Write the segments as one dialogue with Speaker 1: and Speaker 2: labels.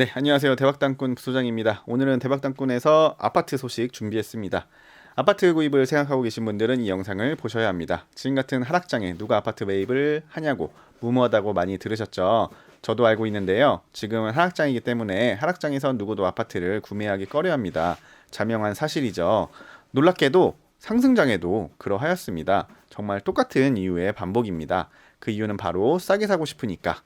Speaker 1: 네, 안녕하세요. 대박당꾼 부소장입니다. 오늘은 대박당꾼에서 아파트 소식 준비했습니다. 아파트 구입을 생각하고 계신 분들은 이 영상을 보셔야 합니다. 지금 같은 하락장에 누가 아파트 매입을 하냐고 무모하다고 많이 들으셨죠? 저도 알고 있는데요. 지금은 하락장이기 때문에 하락장에서 누구도 아파트를 구매하기 꺼려합니다. 자명한 사실이죠. 놀랍게도 상승장에도 그러하였습니다. 정말 똑같은 이유의 반복입니다. 그 이유는 바로 싸게 사고 싶으니까.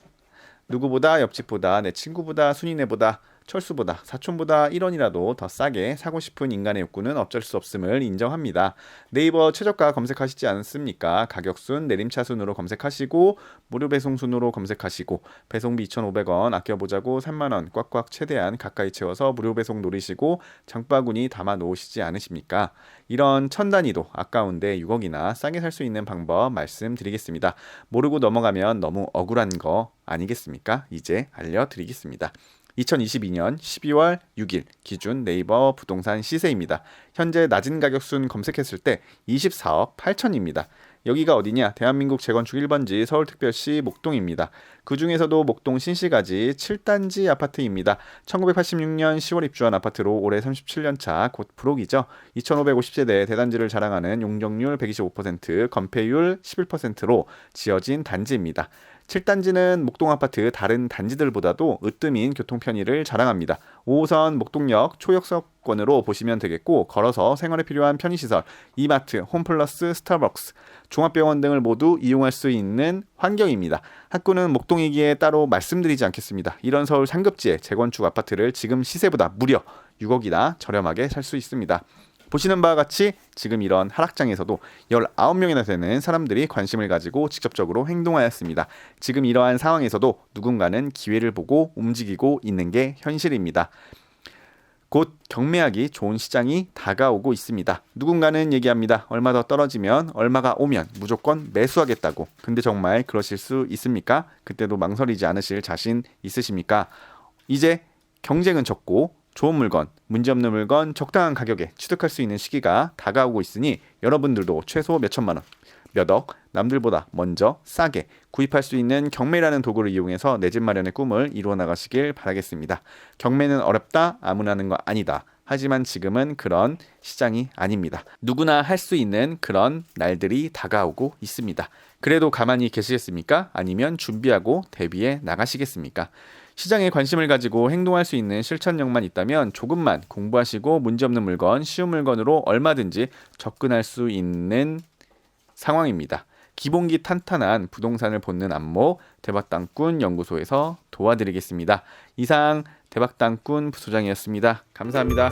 Speaker 1: 누구보다 옆집보다 내 친구보다 순위네보다 철수보다 사촌보다 1원이라도 더 싸게 사고 싶은 인간의 욕구는 어쩔 수 없음을 인정합니다. 네이버 최저가 검색하시지 않습니까? 가격순 내림차순으로 검색하시고 무료 배송순으로 검색하시고 배송비 2,500원 아껴보자고 3만원 꽉꽉 최대한 가까이 채워서 무료 배송 노리시고 장바구니 담아 놓으시지 않으십니까? 이런 천 단위도 아까운데 6억이나 싸게 살 수 있는 방법 말씀드리겠습니다. 모르고 넘어가면 너무 억울한 거 아니겠습니까? 이제 알려드리겠습니다. 2022년 12월 6일 기준 네이버 부동산 시세입니다. 현재 낮은 가격순 검색했을 때 24억 8천입니다. 여기가 어디냐? 대한민국 재건축 1번지 서울특별시 목동입니다. 그 중에서도 목동 신시가지 7단지 아파트입니다. 1986년 10월 입주한 아파트로 올해 37년 차 곧 불옥이죠. 2,550세대 대단지를 자랑하는 용적률 125%, 건폐율 11%로 지어진 단지입니다. 7단지는 목동 아파트 다른 단지들보다도 으뜸인 교통 편의를 자랑합니다. 5호선 목동역 초역서권으로 보시면 되겠고 걸어서 생활에 필요한 편의시설, 이마트, 홈플러스, 스타벅스, 종합병원 등을 모두 이용할 수 있는 환경입니다. 학구는 목동이기에 따로 말씀드리지 않겠습니다. 이런 서울 상급지의 재건축 아파트를 지금 시세보다 무려 6억이나 저렴하게 살 수 있습니다. 보시는 바와 같이 지금 이런 하락장에서도 19명이나 되는 사람들이 관심을 가지고 직접적으로 행동하였습니다. 지금 이러한 상황에서도 누군가는 기회를 보고 움직이고 있는 게 현실입니다. 곧 경매하기 좋은 시장이 다가오고 있습니다. 누군가는 얘기합니다. 얼마 더 떨어지면 얼마가 오면 무조건 매수하겠다고. 근데 정말 그러실 수 있습니까? 그때도 망설이지 않으실 자신 있으십니까? 이제 경쟁은 적고 좋은 물건, 문제없는 물건 적당한 가격에 취득할 수 있는 시기가 다가오고 있으니 여러분들도 최소 몇 천만 원, 몇 억 남들보다 먼저 싸게 구입할 수 있는 경매라는 도구를 이용해서 내 집 마련의 꿈을 이루어 나가시길 바라겠습니다. 경매는 어렵다, 아무나 하는 거 아니다. 하지만 지금은 그런 시장이 아닙니다. 누구나 할 수 있는 그런 날들이 다가오고 있습니다. 그래도 가만히 계시겠습니까? 아니면 준비하고 대비해 나가시겠습니까? 시장에 관심을 가지고 행동할 수 있는 실천력만 있다면 조금만 공부하시고 문제없는 물건, 쉬운 물건으로 얼마든지 접근할 수 있는 상황입니다. 기본기 탄탄한 부동산을 본는 안목 대박땅꾼 연구소에서 도와드리겠습니다. 이상 대박땅꾼 부소장이었습니다. 감사합니다.